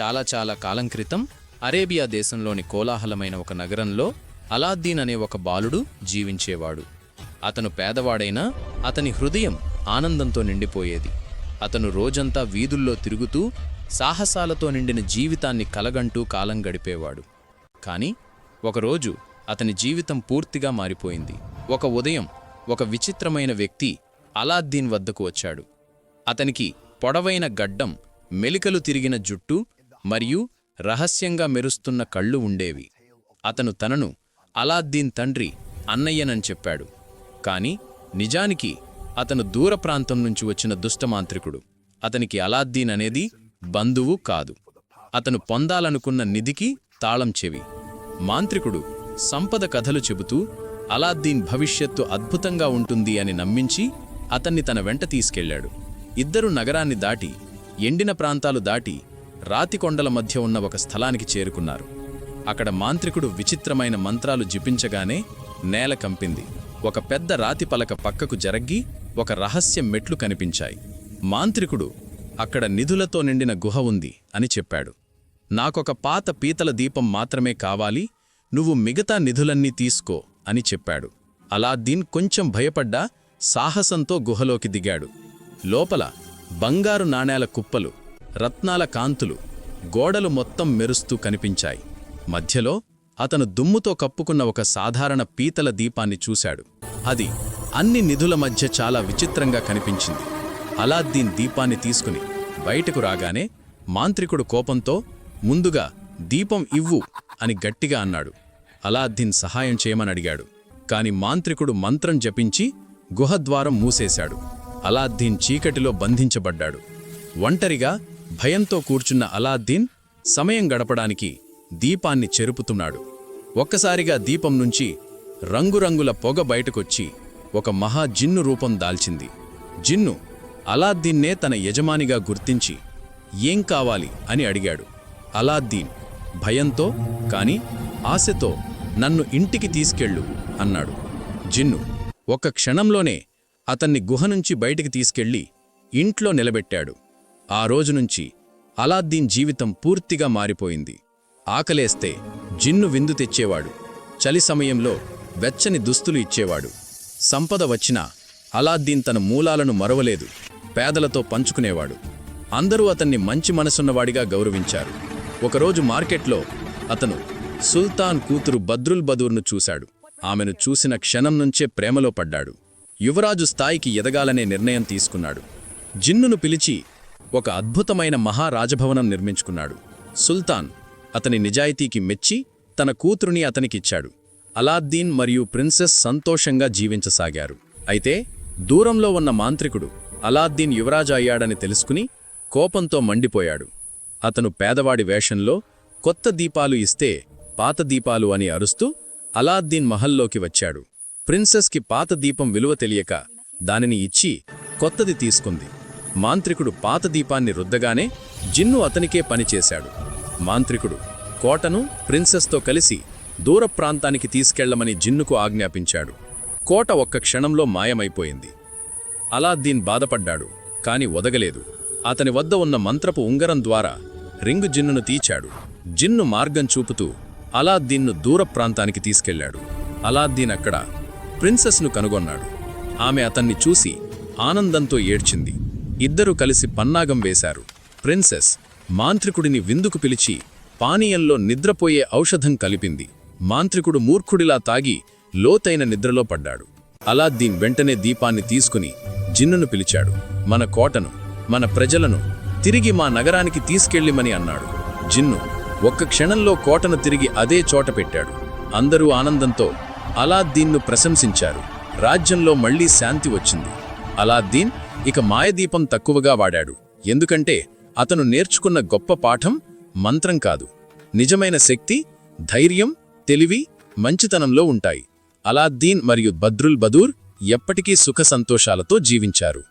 చాలా చాలా కాలం క్రితం అరేబియా దేశంలోని కోలాహలమైన ఒక నగరంలో అలాద్దీన్ అనే ఒక బాలుడు జీవించేవాడు. అతను పేదవాడైనా అతని హృదయం ఆనందంతో నిండిపోయేది. అతను రోజంతా వీధుల్లో తిరుగుతూ సాహసాలతో నిండిన జీవితాన్ని కలగంటూ కాలం గడిపేవాడు. కాని ఒకరోజు అతని జీవితం పూర్తిగా మారిపోయింది. ఒక ఉదయం ఒక విచిత్రమైన వ్యక్తి అలాద్దీన్ వద్దకు వచ్చాడు. అతనికి పొడవైన గడ్డం మెలికలు తిరిగిన జుట్టు మరియు రహస్యంగా మెరుస్తున్న కళ్ళు ఉండేవి. అతను తనను అలాద్దీన్ తండ్రి అన్నయ్యనని చెప్పాడు. కాని నిజానికి అతను దూర ప్రాంతం నుంచి వచ్చిన దుష్టమాంత్రికుడు అతనికి అలాద్దీన్ అనేది బంధువు కాదు. అతను పొందాలనుకున్న నిధికి తాళం చెవి. మాంత్రికుడు సంపద కథలు చెబుతూ అలాద్దీన్ భవిష్యత్తు అద్భుతంగా ఉంటుంది అని నమ్మించి అతన్ని తన వెంట తీసుకెళ్ళాడు. ఇద్దరు నగరాన్ని దాటి ఎండిన ప్రాంతాలు దాటి రాతికొండల మధ్య ఉన్న ఒక స్థలానికి చేరుకున్నారు. అక్కడ మాంత్రికుడు విచిత్రమైన మంత్రాలు జిపించగానే నేల కంపింది. ఒక పెద్ద రాతి పలక పక్కకు జరగ్గి ఒక రహస్య మెట్లు కనిపించాయి. మాంత్రికుడు అక్కడ నిధులతో నిండిన గుహ ఉంది అని చెప్పాడు. నాకొక పాత పీతల దీపం మాత్రమే కావాలి నువ్వు మిగతా నిధులన్నీ తీసుకో అని చెప్పాడు. అలాద్దీన్ కొంచెం భయపడ్డా సాహసంతో గుహలోకి దిగాడు. లోపల బంగారు నాణేల కుప్పలు రత్నాల కాంతులు గోడలు మొత్తం మెరుస్తూ కనిపించాయి. మధ్యలో అతను దుమ్ముతో కప్పుకున్న ఒక సాధారణ పీతల దీపాన్ని చూశాడు. అది అన్ని నిధుల మధ్య చాలా విచిత్రంగా కనిపించింది. అలాద్దీన్ దీపాన్ని తీసుకుని బయటకు రాగానే మాంత్రికుడు కోపంతో ముందుగా దీపం ఇవ్వు అని గట్టిగా అన్నాడు. అలాద్దీన్ సహాయం చేయమని అడిగాడు. కాని మాంత్రికుడు మంత్రం జపించి గుహద్వారం మూసేశాడు. అలాద్దీన్ చీకటిలో బంధించబడ్డాడు. ఒంటరిగా భయంతో కూర్చున్న అలాద్దీన్ సమయం గడపడానికి దీపాన్ని చెరుపుతున్నాడు. ఒక్కసారిగా దీపం నుంచి రంగురంగుల పొగ బయటకొచ్చి ఒక మహా జిన్ను రూపం దాల్చింది. జిన్ను అలాద్దీన్నే తన యజమానిగా గుర్తించి ఏం కావాలి? అని అడిగాడు. అలాద్దీన్ భయంతో కాని ఆశతో నన్ను ఇంటికి తీసుకెళ్ళు అన్నాడు. జిన్ను ఒక క్షణంలోనే అతన్ని గుహ నుంచి బయటికి తీసుకెళ్ళి ఇంట్లో నిలబెట్టాడు. ఆ రోజునుంచి అలాద్దీన్ జీవితం పూర్తిగా మారిపోయింది. ఆకలేస్తే జిన్ను విందు తెచ్చేవాడు. చలి సమయంలో వెచ్చని దుస్తులు ఇచ్చేవాడు. సంపద వచ్చినా అలాద్దీన్ తన మూలాలను మరవలేదు. పేదలతో పంచుకునేవాడు. అందరూ అతన్ని మంచి మనసున్నవాడిగా గౌరవించారు. ఒకరోజు మార్కెట్లో అతను సుల్తాన్ కూతురు బద్రుల్ బదూర్ను చూశాడు. ఆమెను చూసిన క్షణం నుంచే ప్రేమలో పడ్డాడు. యువరాజు స్థాయికి ఎదగాలనే నిర్ణయం తీసుకున్నాడు. జిన్నును పిలిచి ఒక అద్భుతమైన మహారాజభవనం నిర్మించుకున్నాడు. సుల్తాన్ అతని నిజాయితీకి మెచ్చి తన కూతురుని అతనికిచ్చాడు. అలాద్దీన్ మరియు ప్రిన్సెస్ సంతోషంగా జీవించసాగారు. అయితే దూరంలో ఉన్న మాంత్రికుడు అలాద్దీన్ యువరాజు అయ్యాడని తెలుసుకుని కోపంతో మండిపోయాడు. అతను పేదవాడి వేషంలో కొత్త దీపాలు ఇస్తే పాత దీపాలు అని అరుస్తూ అలాద్దీన్ మహల్లోకి వచ్చాడు. ప్రిన్సెస్కి పాత దీపం విలువ తెలియక దానిని ఇచ్చి కొత్తది తీసుకుంది. మాంత్రికుడు పాత దీపాన్ని రుద్దగానే జిన్ను అతనికే పనిచేశాడు మాంత్రికుడు కోటను ప్రిన్సెస్తో కలిసి దూర ప్రాంతానికి తీసుకెళ్ళమని జిన్నుకు ఆజ్ఞాపించాడు. కోట ఒక్క క్షణంలో మాయమైపోయింది. అలాద్దీన్ బాధపడ్డాడు కాని వదగలేదు అతని వద్ద ఉన్న మంత్రపు ఉంగరం ద్వారా రింగు జిన్నును తీచాడు. జిన్ను మార్గం చూపుతూ అలాద్దీన్ను దూర ప్రాంతానికి తీసుకెళ్ళాడు. అలాద్దీన్ అక్కడ ప్రిన్సెస్ను కనుగొన్నాడు. ఆమె అతన్ని చూసి ఆనందంతో ఏడ్చింది. ఇద్దరూ కలిసి పన్నాగం వేశారు. ప్రిన్సెస్ మాంత్రికుడిని విందుకు పిలిచి పానీయంలో నిద్రపోయే ఔషధం కలిపింది. మాంత్రికుడు మూర్ఖుడిలా తాగి లోతైన నిద్రలో పడ్డాడు. అలాద్దీన్ వెంటనే దీపాన్ని తీసుకుని జిన్నును పిలిచాడు. మన కోటను మన ప్రజలను తిరిగి మా నగరానికి తీసుకెళ్ళిమని అన్నాడు. జిన్ను ఒక్క క్షణంలో కోటను తిరిగి అదే చోట పెట్టాడు. అందరూ ఆనందంతో అలాద్దీన్ను ప్రశంసించారు. రాజ్యంలో మళ్ళీ శాంతి వచ్చింది. అలాద్దీన్ ఇక మాయదీపం తక్కువగా వాడాడు. ఎందుకంటే అతను నేర్చుకున్న గొప్ప పాఠం మంత్రం కాదు. నిజమైన శక్తి ధైర్యం తెలివి మంచితనంలో ఉంటాయి. అలాద్దీన్ మరియు బద్రుల్ బదూర్ ఎప్పటికీ సుఖ సంతోషాలతో జీవించారు.